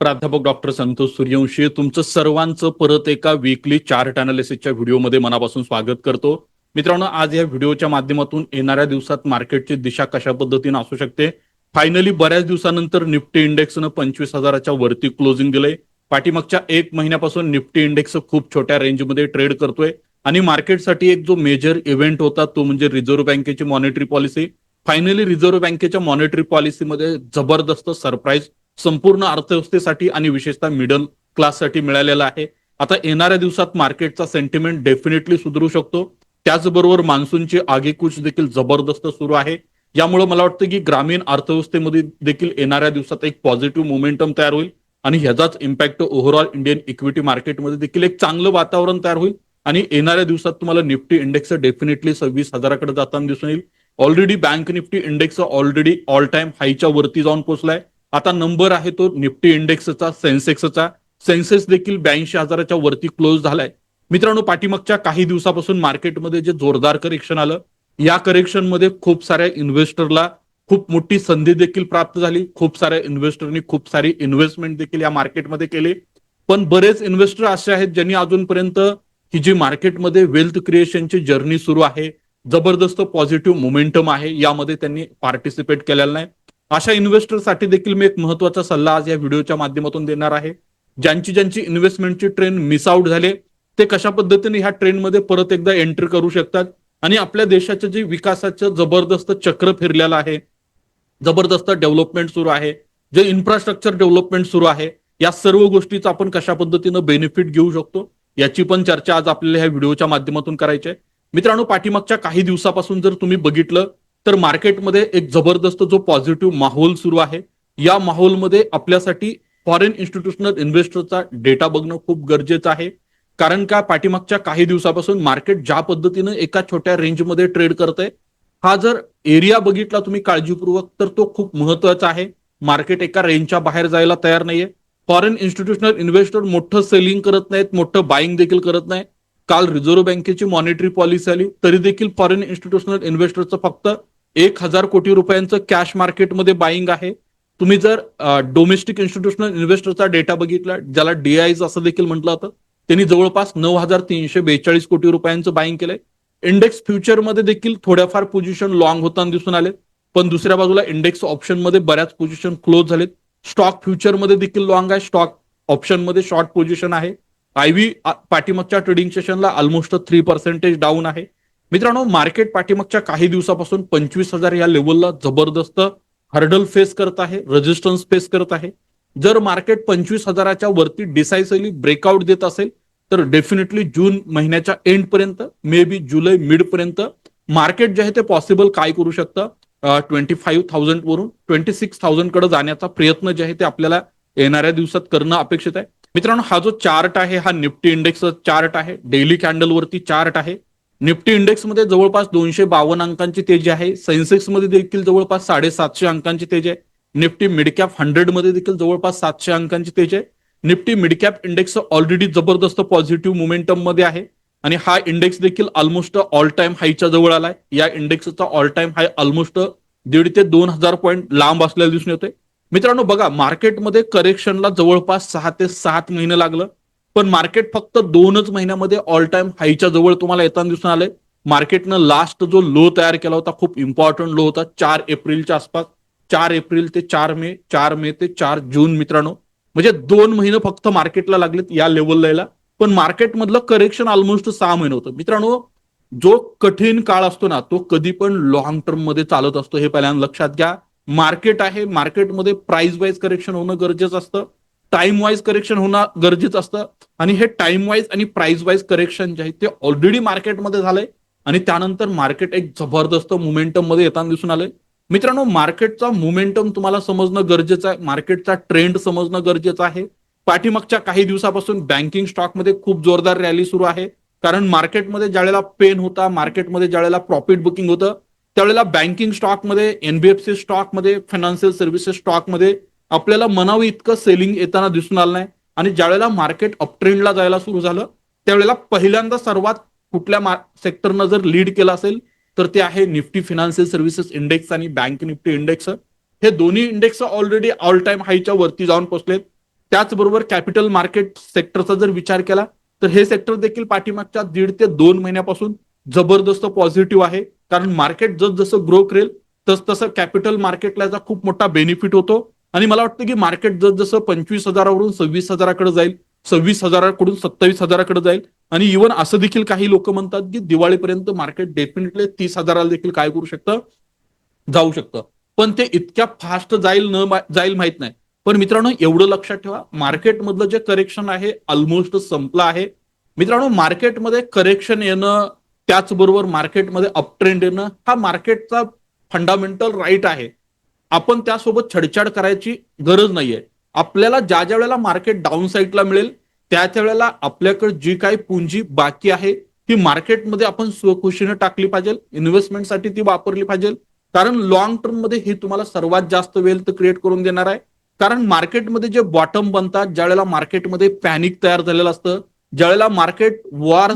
प्राध्यापक डॉक्टर संतोष सूर्यवंशी तुमचं सर्वांचं परत एका वीकली चार्ट अनालिसिसच्या व्हिडिओमध्ये मनापासून स्वागत करतो. मित्रांनो आज या व्हिडिओच्या माध्यमातून येणाऱ्या दिवसात मार्केटची दिशा कशा पद्धतीने असू शकते? फायनली बऱ्याच दिवसानंतर निफ्टी इंडेक्सनं पंचवीस हजाराच्या वरती क्लोजिंग दिलंय. पाठीमागच्या एक महिन्यापासून निफ्टी इंडेक्स खूप छोट्या रेंजमध्ये ट्रेड करतोय. आणि मार्केटसाठी एक जो मेजर इव्हेंट होता तो म्हणजे रिझर्व्ह बँकेची मॉनिटरी पॉलिसी फायनली रिझर्व्ह बँकेच्या मॉनिटरी पॉलिसीमध्ये जबरदस्त सरप्राईज संपूर्ण अर्थव्यवस्थेसाठी आणि विशेषतः मिडल क्लाससाठी मिळालेला आहे. आता येणाऱ्या दिवसात मार्केटचा सेंटिमेंट डेफिनेटली सुधरू शकतो. त्याचबरोबर मान्सूनची आगेकूच देखील जबरदस्त सुरू आहे. यामुळे मला वाटतं की ग्रामीण अर्थव्यवस्थेमध्ये देखील येणाऱ्या दिवसात एक पॉझिटिव्ह मोमेंटम तयार होईल आणि ह्याचाच इम्पॅक्ट ओव्हरऑल इंडियन इक्विटी मार्केटमध्ये देखील एक चांगलं वातावरण तयार होईल. आणि येणाऱ्या दिवसात तुम्हाला निफ्टी इंडेक्स डेफिनेटली सव्वीस हजाराकडे जाताना दिसून येईल. Already bank Nifty index already all time हायच्या वरती जाऊन पोहोचलाय. आता नंबर आहे तो निफ्टी इंडेक्सचा सेन्सेक्सचा. सेन्सेक्स देखील ब्याऐंशी हजाराच्या वरती क्लोज झालाय. मित्रांनो पाठीमागच्या काही दिवसापासून मार्केटमध्ये जे जोरदार करेक्शन आलं या करेक्शनमध्ये खूप साऱ्या इन्व्हेस्टरला खूप मोठी संधी देखील प्राप्त झाली. खूप साऱ्या इन्व्हेस्टरनी खूप सारी इन्व्हेस्टमेंट देखील या मार्केटमध्ये केली. पण बरेच इन्व्हेस्टर असे आहेत ज्यांनी अजूनपर्यंत ही जी मार्केटमध्ये वेल्थ क्रिएशनची जर्नी सुरू आहे जबरदस्त पॉझिटिव्ह मोमेंटम आहे यामध्ये त्यांनी पार्टिसिपेट केलेलं नाही. अशा इन्व्हेस्टरसाठी देखील मी एक महत्त्वाचा सल्ला आज या व्हिडिओच्या माध्यमातून देणार आहे. ज्यांची ज्यांची इन्व्हेस्टमेंटची ट्रेन मिस आउट झाले ते कशा पद्धतीने ह्या ट्रेनमध्ये परत एकदा एंट्री करू शकतात? आणि आपल्या देशाच्या जे विकासाचं जबरदस्त चक्र फिरलेलं आहे जबरदस्त डेव्हलपमेंट सुरू आहे जे इन्फ्रास्ट्रक्चर डेव्हलपमेंट सुरू आहे या सर्व गोष्टीचा आपण कशा पद्धतीनं बेनिफिट घेऊ शकतो? याची पण चर्चा आज आपल्याला ह्या व्हिडिओच्या माध्यमातून करायची आहे. मित्रांनो पाठीमागच्या काही दिवसापासून जर तुम्ही बघितलं तर मार्केटमध्ये एक जबरदस्त जो पॉझिटिव्ह माहोल सुरू आहे या माहोलमध्ये आपल्यासाठी फॉरेन इन्स्टिट्यूशनल इन्व्हेस्टरचा डेटा बघणं खूप गरजेचं आहे. कारण का पाठीमागच्या काही दिवसापासून मार्केट ज्या पद्धतीनं एका छोट्या रेंजमध्ये ट्रेड करत आहे हा जर एरिया बघितला तुम्ही काळजीपूर्वक तर तो खूप महत्त्वाचा आहे. मार्केट एका रेंजच्या बाहेर जायला तयार नाहीये. फॉरेन इन्स्टिट्यूशनल इन्व्हेस्टर मोठं सेलिंग करत नाहीत मोठं बाईंग देखील करत नाही काल रिझर्व्ह बँकेची मॉनिटरी पॉलिसी आली तरी देखील फॉरेन इन्स्टिट्यूशनल इन्व्हेस्टरचं फक्त एक हजार कोटी रुपयांचं कॅश मार्केटमध्ये बाईंग आहे. तुम्ही जर डोमेस्टिक इन्स्टिट्यूशनल इन्व्हेस्टरचा डेटा बघितला ज्याला डीआयज असं देखील म्हटलं होतं त्यांनी जवळपास नऊ हजार तीनशे बेचाळीस कोटी रुपयांचं बाईंग केलंय. इंडेक्स फ्युचरमध्ये देखील थोड्याफार पोझिशन लॉंग होताना दिसून आले पण दुसऱ्या बाजूला इंडेक्स ऑप्शनमध्ये बऱ्याच पोझिशन क्लोज झालेत. स्टॉक फ्युचरमध्ये देखील लॉंग आहे. स्टॉक ऑप्शनमध्ये शॉर्ट पोझिशन आहे. आयव्ही पाठीमागच्या ट्रेडिंग सेशनला ऑलमोस्ट थ्री पर्सेंटेज डाऊन आहे. मित्रांनो मार्केट पाठीमागच्या काही दिवसापासून पंचवीस हजार या लेवलला जबरदस्त हर्डल फेस करत आहे रेजिस्टन्स फेस करत आहे. जर मार्केट पंचवीस हजाराच्या वरती डिसायसिव्हली ब्रेकआउट देत असेल तर डेफिनेटली जून महिन्याच्या एंड पर्यंत मे बी जुलै मिड पर्यंत मार्केट जे आहे ते पॉसिबल काय करू शकतं? ट्वेंटी फाईव्ह थाउजंड वरून ट्वेंटी सिक्स थाउजंडकडे जाण्याचा प्रयत्न जे आहे ते आपल्याला येणाऱ्या दिवसात करणं अपेक्षित आहे. मित्रांनो हा जो चार्ट आहे हा निफ्टी इंडेक्सचा चार्ट आहे डेली कॅन्डल वरती चार्ट आहे. निफ्टी इंडेक्समध्ये जवळपास दोनशे बावन्न अंकांची तेजी आहे. सेन्सेक्समध्ये देखील जवळपास साडेसातशे अंकांची तेजी आहे. निफ्टी मिडकॅप हंड्रेडमध्ये देखील जवळपास सातशे अंकांची तेजी आहे. निफ्टी मिडकॅप इंडेक्स ऑलरेडी जबरदस्त पॉझिटिव्ह मोमेंटममध्ये आहे. आणि हा इंडेक्स देखील ऑलमोस्ट ऑल टाइम हायच्या जवळ आलाय. या इंडेक्सचा ऑल टाइम हाय ऑलमोस्ट दीड ते दोन हजार पॉईंट लांब असलेला दिसून येतोय. मित्रांनो बघा मार्केटमध्ये करेक्शनला जवळपास सहा ते सात महिने लागलं. पण मार्केट फक्त दोनच महिन्यामध्ये ऑल टाइम हायच्या जवळ तुम्हाला येताना दिसून आलंय. मार्केटनं लास्ट जो लो तयार केला होता खूप इम्पॉर्टंट लो होता चार एप्रिलच्या आसपास. चार एप्रिल ते चार मे चार मे ते चार जून मित्रांनो. म्हणजे दोन महिने फक्त मार्केटला लागलेत या लेवलला यायला. पण मार्केटमधलं करेक्शन ऑलमोस्ट सहा महिने होतं. मित्रांनो जो कठीण काळ असतो ना तो कधी पण लॉंग टर्ममध्ये चालत असतो हे पहिल्यांदा लक्षात घ्या. मार्केट आहे मार्केटमध्ये प्राइस वाईज करेक्शन होणं गरजेचं असतं. टाइम वाईज करेक्शन होणं गरजेचं असतं. आणि हे टाइम वाईज आणि प्राइस वाईज करेक्शन जे आहे ते ऑलरेडी मार्केटमध्ये झालंय. आणि त्यानंतर मार्केट एक जबरदस्त मुमेंटममध्ये येताना दिसून आलंय. मित्रांनो मार्केटचा मुमेंटम तुम्हाला समजणं गरजेचं आहे. मार्केटचा ट्रेंड समजणं गरजेचं आहे. पाठीमागच्या काही दिवसापासून बँकिंग स्टॉकमध्ये खूप जोरदार रॅली सुरू आहे. कारण मार्केटमध्ये ज्यावेळेला पेन होता मार्केटमध्ये ज्यावेळेला प्रॉफिट बुकिंग होतं त्यावेळेला बँकिंग स्टॉकमध्ये एनबीएफसी स्टॉकमध्ये फायनान्शियल सर्व्हिसेस स्टॉकमध्ये आपल्याला मनावं इतकं सेलिंग येताना दिसून आलं नाही. आणि ज्यावेळेला मार्केट अपट्रेंडला जायला सुरू झालं त्यावेळेला पहिल्यांदा सर्वात कुठल्या सेक्टरनं जर लीड केलं असेल तर ते आहे निफ्टी फिनान्शियल सर्व्हिसेस इंडेक्स आणि बँक निफ्टी इंडेक्स हे दोन्ही इंडेक्स ऑलरेडी ऑल टाइम हायच्या वरती जाऊन पोहोचलेत त्याचबरोबर कॅपिटल मार्केट सेक्टरचा जर विचार केला तर हे सेक्टर देखील पाठीमागच्या दीड ते दोन महिन्यापासून जबरदस्त पॉझिटिव्ह आहे. कारण मार्केट जस जसं ग्रो करेल तस तसं कॅपिटल मार्केटला याचा खूप मोठा बेनिफिट होतो. आणि मला वाटतं की मार्केट जसजसं पंचवीस हजारावरून सव्वीस हजाराकडे जाईल सव्वीस हजाराकडून सत्तावीस हजाराकडे जाईल आणि इव्हन असं देखील काही लोक म्हणतात की दिवाळीपर्यंत मार्केट डेफिनेटली तीस हजाराला देखील काय करू शकतं? जाऊ शकतं. पण ते इतक्या फास्ट जाईल न जाईल माहीत नाही. पण मित्रांनो एवढं लक्षात ठेवा मार्केटमधलं जे करेक्शन आहे ऑलमोस्ट संपलं आहे. मित्रांनो मार्केटमध्ये करेक्शन येणं त्याचबरोबर मार्केटमध्ये अपट्रेंड येणं हा मार्केटचा फंडामेंटल राईट आहे. आपण त्यासोबत छडछाड करायची गरज नाहीये. आपल्याला ज्या ज्या वेळेला मार्केट डाऊन साईडला मिळेल त्या त्या वेळेला आपल्याकडे जी काही पुंजी बाकी आहे ती मार्केटमध्ये आपण स्वखुशीने टाकली पाहिजे इन्व्हेस्टमेंटसाठी ती वापरली पाहिजे. कारण लॉंग टर्ममध्ये हे तुम्हाला सर्वात जास्त वेल्थ क्रिएट करून देणार आहे. कारण मार्केटमध्ये जे बॉटम बनतात ज्या वेळेला मार्केटमध्ये पॅनिक तयार झालेलं असतं ज्यावेळेला मार्केट वॉर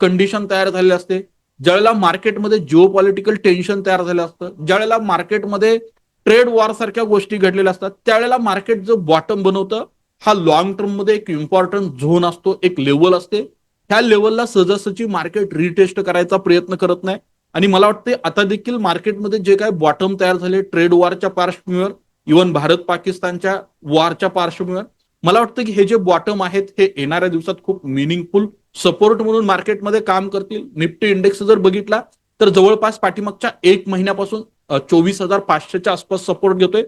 कंडिशन तयार झालेलं असते ज्यावेळेला मार्केटमध्ये जिओ पॉलिटिकल टेन्शन तयार झालं असतं ज्यावेळेला मार्केटमध्ये ट्रेड वॉर सारख्या गोष्टी घडलेल्या असतात. त्यावेळेला मार्केट जो बॉटम बनवतं हा लॉंग टर्ममध्ये एक इम्पॉर्टंट झोन असतो एक लेवल असते. ह्या लेवलला सहजासहजी मार्केट रिटेस्ट करायचा प्रयत्न करत नाही. आणि मला वाटते आता देखील मार्केटमध्ये जे काय बॉटम तयार झाले ट्रेड वॉरच्या पार्श्वभूमीवर इव्हन भारत पाकिस्तानच्या वॉरच्या पार्श्वभूमीवर मला वाटतं की हे जे बॉटम आहेत हे येणाऱ्या दिवसात खूप मिनिंगफुल सपोर्ट म्हणून मार्केटमध्ये काम करतील. निफ्टी इंडेक्स जर बघितला तर जवळपास पाठीमागच्या एक महिन्यापासून चोवीस हजार पाचशेच्या आसपास सपोर्ट घेतोय.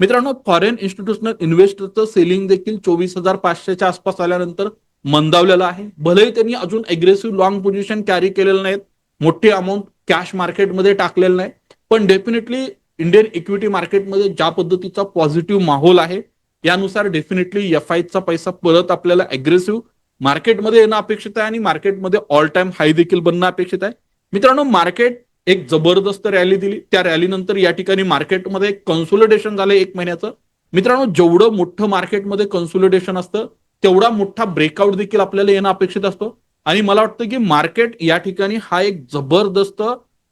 मित्रांनो फॉरेन इन्स्टिट्यूशनल इन्व्हेस्टरचं सेलिंग देखील चोवीस हजार पाचशेच्या आसपास आल्यानंतर मंदावलेलं आहे. भलेही त्यांनी अजून अग्रेसिव्ह लॉंग पोझिशन कॅरी केलेलं नाहीत. मोठी अमाऊंट कॅश मार्केटमध्ये टाकलेलं नाही. पण डेफिनेटली इंडियन इक्विटी मार्केटमध्ये ज्या पद्धतीचा पॉझिटिव्ह माहोल आहे यानुसार डेफिनेटली एफ चा पैसा परत आपल्याला अग्रेसिव्ह मार्केटमध्ये येणं अपेक्षित आहे आणि मार्केटमध्ये ऑल टाइम हाय देखील बनणं अपेक्षित आहे. मित्रांनो मार्केट एक जबरदस्त रॅली दिली. त्या रॅलीनंतर या ठिकाणी मार्केटमध्ये कन्सोलिडेशन झालं एक महिन्याचं. मित्रांनो जेवढं मोठं मार्केटमध्ये कन्सोलिडेशन असतं तेवढा मोठा ब्रेकआउट देखील आपल्याला येणं अपेक्षित असतो. आणि मला वाटतं की मार्केट या ठिकाणी हा एक जबरदस्त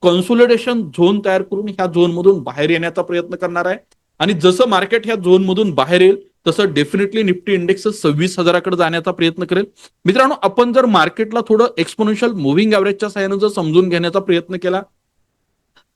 कन्सोलिडेशन झोन तयार करून ह्या झोनमधून बाहेर येण्याचा प्रयत्न करणार आहे. आणि जसं मार्केट ह्या झोनमधून बाहेर येईल तसं डेफिनेटली निफ्टी इंडेक्स सव्वीस हजाराकडे जाण्याचा प्रयत्न करेल. मित्रांनो आपण जर मार्केटला थोडं एक्सपोनेन्शियल मुव्हिंग ॲव्हरेजच्या सहाय्यानं जर समजून घेण्याचा प्रयत्न केला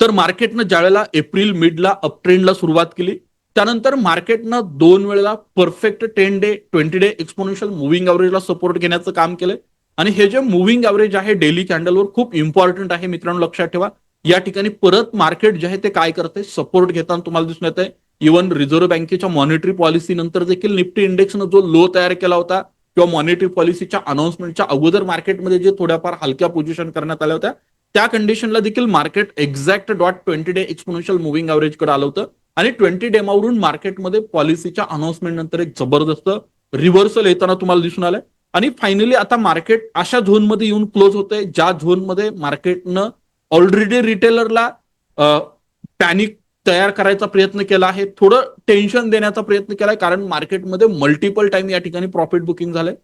तर मार्केटनं ज्यावेळेला एप्रिल मिडला अपट्रेंडला सुरुवात केली त्यानंतर मार्केटनं दोन वेळेला perfect ten day twenty day exponential moving ॲव्हरेजला support घेण्याचं काम केलंय. आणि हे जे मुव्हिंग ॲव्हरेज आहे डेली कॅन्डलवर खूप इम्पॉर्टंट आहे मित्रांनो लक्षात ठेवा. या ठिकाणी परत मार्केट जे आहे ते काय करते सपोर्ट घेताना तुम्हाला दिसून येत आहे इव्हन रिझर्व्ह बँकेच्या मॉनिटरी पॉलिसी नंतर देखील निफ्टी इंडेक्सनं जो लो तयार केला होता किंवा मॉनिटरी पॉलिसीच्या अनाउन्समेंटच्या अगोदर मार्केटमध्ये जे थोड्याफार हलक्या पोझिशन करण्यात आल्या होत्या त्या कंडिशनला देखील market exact dot twenty day exponential moving ॲव्हरेजकडे आलं होतं. आणि ट्वेंटी डेमावरून मार्केटमध्ये पॉलिसीच्या अनाउन्समेंट नंतर एक जबरदस्त रिव्हर्सल येताना तुम्हाला दिसून आलंय. आणि फायनली आता मार्केट अशा झोनमध्ये येऊन क्लोज होतंय ज्या झोनमध्ये मार्केटनं ऑलरेडी रिटेलरला पॅनिक तयार करायचा प्रयत्न केला आहे. थोडं टेन्शन देण्याचा प्रयत्न केलाय कारण मार्केटमध्ये मल्टिपल टाइम या ठिकाणी प्रॉफिट बुकिंग झालंय.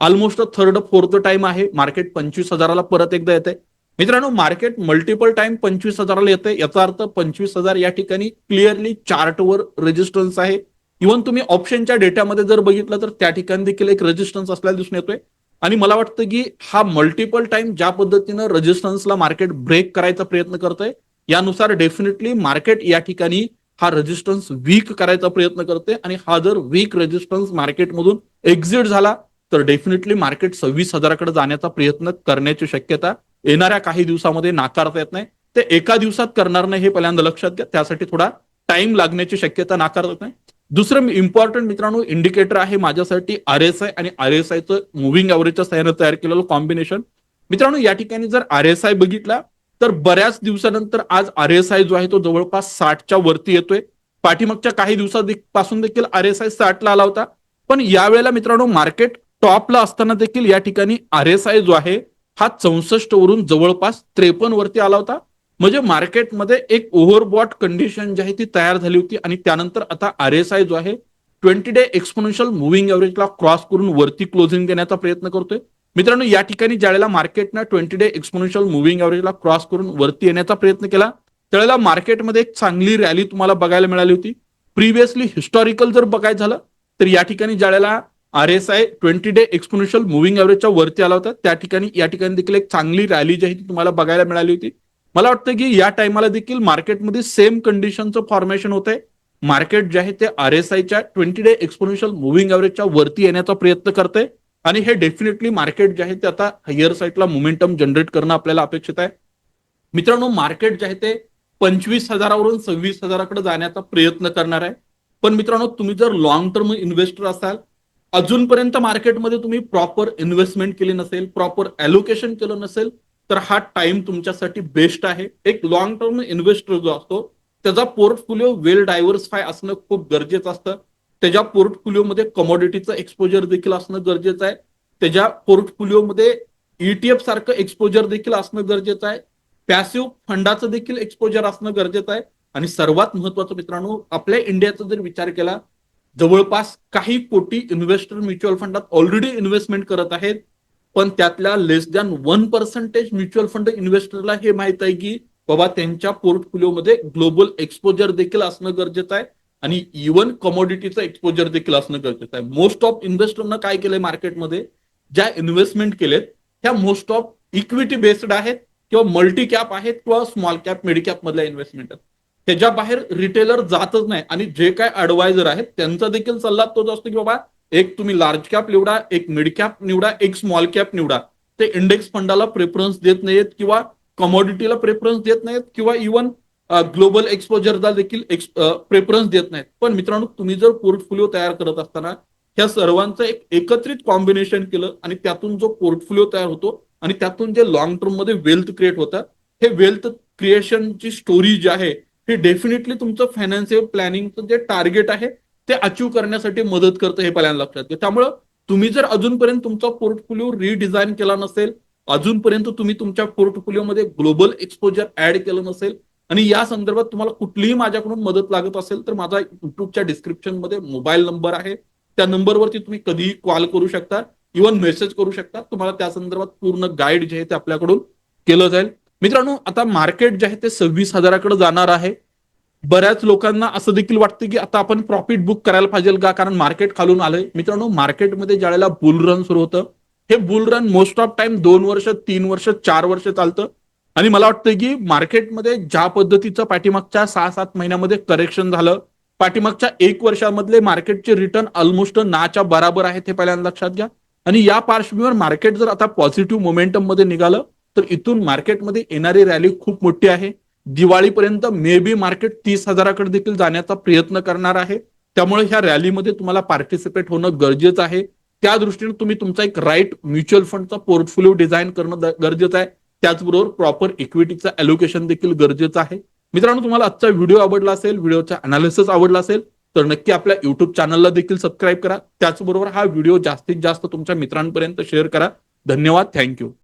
ऑलमोस्ट थर्ड फोर्थ टाइम आहे. मार्केट पंचवीस हजाराला परत एकदा येते मित्रांनो मार्केट मल्टिपल टाइम पंचवीस हजाराला येते याचा अर्थ पंचवीस हजार या ठिकाणी क्लिअरली चार्टवर रेजिस्टन्स आहे. इव्हन तुम्ही ऑप्शनच्या डेटामध्ये जर बघितलं तर त्या ठिकाणी देखील एक रेजिस्टन्स असल्याला दिसून येतोय. आणि मला वाटतं की हा मल्टिपल टाइम ज्या पद्धतीनं रेजिस्टन्सला मार्केट ब्रेक करायचा प्रयत्न करतोय यानुसार डेफिनेटली मार्केट या ठिकाणी हा रेजिस्टन्स वीक करायचा प्रयत्न करते आणि हा जर वीक रेजिस्टन्स मार्केटमधून एक्झिट झाला तर डेफिनेटली मार्केट सव्वीस हजाराकडे जाण्याचा प्रयत्न करण्याची शक्यता येणाऱ्या काही दिवसामध्ये नाकारता येत नाही. ते एका दिवसात करणार नाही हे पहिल्यांदा लक्षात घ्या. त्यासाठी थोडा टाइम लागण्याची शक्यता नाकारता येत नाही. दुसरं इम्पॉर्टंट मित्रांनो इंडिकेटर आहे माझ्यासाठी आर एस आय आणि आर एस आयचं मुव्हिंग ॲव्हरेजच्या सहाय्यानं तयार केलेलं कॉम्बिनेशन मित्रांनो या ठिकाणी जर आर एस आय बघितला तर बऱ्याच दिवसानंतर आज आर एस आय जो आहे तो जवळपास साठच्या वरती येतोय. पाठीमागच्या काही दिवसापासून देखील आर एस आय साठला आला होता. पण यावेळेला मित्रांनो मार्केट टॉपला असताना देखील या ठिकाणी आर एस आय जो आहे हा चौसष्ट वरून जवळपास त्रेपन्न वरती आला होता. म्हणजे मार्केटमध्ये एक ओव्हरबॉट कंडिशन जी आहे ती तयार झाली होती आणि त्यानंतर आता आर एस आय जो आहे ट्वेंटी डे एक्सपोनेन्शियल मुव्हिंग एव्हरेजला क्रॉस करून वरती क्लोजिंग देण्याचा प्रयत्न करतोय. मित्रांनो या ठिकाणी ज्यावेळेला मार्केटनं ट्वेंटी डे एक्सपोनेन्शियल मुव्हिंग एव्हरेजला क्रॉस करून वरती येण्याचा प्रयत्न केला त्यावेळेला मार्केटमध्ये एक चांगली रॅली तुम्हाला बघायला मिळाली होती. प्रिव्हियसली हिस्टॉरिकल जर बघायचं झालं तर या ठिकाणी ज्यावेळेला R S I twenty day exponential moving ॲव्हरेजच्या वरती आला होता. त्या ठिकाणी या ठिकाणी देखील एक चांगली रॅली जी आहे ती तुम्हाला बघायला मिळाली होती. मला वाटतं की या टायमाला देखील मार्केटमध्ये सेम कंडिशनचं फॉर्मेशन होत आहे मार्केट जे आहे ते आर एस आयच्या ट्वेंटी डे एक्सपोनेन्शियल मुव्हिंग ॲव्हरेजच्या वरती येण्याचा प्रयत्न करते आणि हे डेफिनेटली मार्केट जे आहे ते आता हायर साईडला मोमेंटम जनरेट करणं आपल्याला अपेक्षित आहे. मित्रांनो मार्केट जे आहे ते पंचवीस हजारावरून सव्वीस हजाराकडे जाण्याचा प्रयत्न करणार आहे. पण मित्रांनो तुम्ही जर लॉंग टर्म इन्व्हेस्टर असाल अजूनपर्यंत मार्केटमध्ये तुम्ही प्रॉपर इन्व्हेस्टमेंट केली नसेल प्रॉपर अलोकेशन केलं नसेल तर हा टाइम तुमच्यासाठी बेस्ट आहे. एक लॉंग टर्म इन्व्हेस्टर जो असतो त्याचा पोर्टफोलिओ वेल डायव्हर्सिफाय असणं खूप गरजेचं असतं. त्याच्या पोर्टफोलिओमध्ये कमोडिटीचं एक्सपोजर देखील असणं गरजेचं आहे. त्याच्या पोर्टफोलिओमध्ये ईटीएफ सारखं एक्सपोजर देखील असणं गरजेचं आहे. पॅसिव्ह फंडाचं देखील एक्सपोजर असणं गरजेचं आहे. आणि सर्वात महत्वाचं मित्रांनो आपल्या इंडियाचा जर विचार केला जवळपास काही कोटी इन्व्हेस्टर म्युच्युअल फंडात ऑलरेडी इन्व्हेस्टमेंट करत आहेत. पण त्यातल्या less than one percentage mutual fund इन्व्हेस्टरला हे माहीत आहे की बाबा त्यांच्या पोर्टफोलिओमध्ये ग्लोबल एक्सपोजर देखील असणं गरजेचं आहे आणि इव्हन कमोडिटीचं एक्सपोजर देखील असणं गरजेचं आहे. मोस्ट ऑफ इन्व्हेस्टरनं काय केलंय मार्केटमध्ये ज्या इन्व्हेस्टमेंट केलेत त्या मोस्ट ऑफ इक्विटी बेस्ड आहेत किंवा मल्टी कॅप आहेत किंवा स्मॉल कॅप मिड कॅप मधल्या इन्व्हेस्टमेंट आहेत. त्याच्या बाहेर रिटेलर जातच नाही. आणि जे काय ऍडवायझर आहेत त्यांचा देखील सल्ला तोच असतो की बाबा एक तुम्ही लार्ज कॅप निवडा एक मिड कॅप निवडा एक स्मॉल कॅप निवडा. ते इंडेक्स फंडाला प्रेफरन्स देत नाहीत किंवा कमोडिटीला प्रेफरन्स देत नाहीत किंवा इव्हन ग्लोबल एक्सपोजरला देखील प्रेफरन्स देत नाहीत. पण मित्रांनो तुम्ही जर पोर्टफोलिओ तयार करत असताना ह्या सर्वांचं एक एकत्रित कॉम्बिनेशन केलं आणि त्यातून जो पोर्टफोलिओ तयार होतो आणि त्यातून जे लॉंग टर्ममध्ये वेल्थ क्रिएट होतं हे वेल्थ क्रिएशनची स्टोरी जी आहे हे डेफिनेटली तुमचं फायनान्शियल प्लॅनिंगचं जे टार्गेट आहे ते अचीव करण्यासाठी मदत करतं हे पहिल्यांदा लक्षात घ्या. त्यामुळं तुम्ही जर अजूनपर्यंत तुमचा पोर्टफोलिओ रिडिझाईन केला नसेल अजूनपर्यंत तुम्ही तुमच्या पोर्टफोलिओमध्ये ग्लोबल एक्सपोजर ऍड केलं नसेल आणि या संदर्भात तुम्हाला कुठलीही माझ्याकडून मदत लागत असेल तर माझा युट्यूबच्या डिस्क्रिप्शनमध्ये मोबाईल नंबर आहे. त्या नंबरवरती तुम्ही कधीही कॉल करू शकता इव्हन मेसेज करू शकता. तुम्हाला त्या संदर्भात पूर्ण गाईड जे आहे ते आपल्याकडून केलं जाईल. मित्रांनो आता मार्केट जे आहे ते सव्वीस हजाराकडे जाणार आहे. बऱ्याच लोकांना असं देखील वाटतं की आता आपण प्रॉफिट बुक करायला पाहिजे का? कारण मार्केट खालून आलंय. मित्रांनो मार्केटमध्ये ज्या वेळेला बुल रन सुरू होतं हे bull run most of time दोन वर्ष तीन वर्ष चार वर्ष चालतं. आणि मला वाटतं की मार्केटमध्ये ज्या पद्धतीचं पाठीमागच्या सहा सात महिन्यामध्ये करेक्शन झालं पाठीमागच्या एक वर्षामधले मार्केटचे रिटर्न ऑलमोस्ट नाच्या बराबर आहेत हे पहिल्यांदा लक्षात घ्या. आणि या पार्श्वभूमीवर मार्केट जर आता पॉझिटिव्ह मोमेंटममध्ये निघालं तर इथून मार्केटमध्ये येणारी रॅली खूप मोठी आहे. दिवाळीपर्यंत मे बी मार्केट तीस हजाराकडे देखील जाण्याचा प्रयत्न करणार आहे. त्यामुळे ह्या रॅलीमध्ये तुम्हाला पार्टिसिपेट होणं गरजेचं आहे. त्या दृष्टीने तुम्ही तुमचा एक राईट म्युच्युअल फंडचा पोर्टफोलिओ डिझाईन करणं गरजेचं आहे. त्याचबरोबर प्रॉपर इक्विटीचं अलोकेशन देखील गरजेचं आहे. मित्रांनो तुम्हाला आजचा व्हिडिओ आवडला असेल व्हिडिओचा अनालिसिस आवडला असेल तर नक्की आपल्या युट्यूब चॅनलला देखील सबस्क्राईब करा. त्याचबरोबर हा व्हिडिओ जास्तीत जास्त तुमच्या मित्रांपर्यंत शेअर करा. धन्यवाद. थँक्यू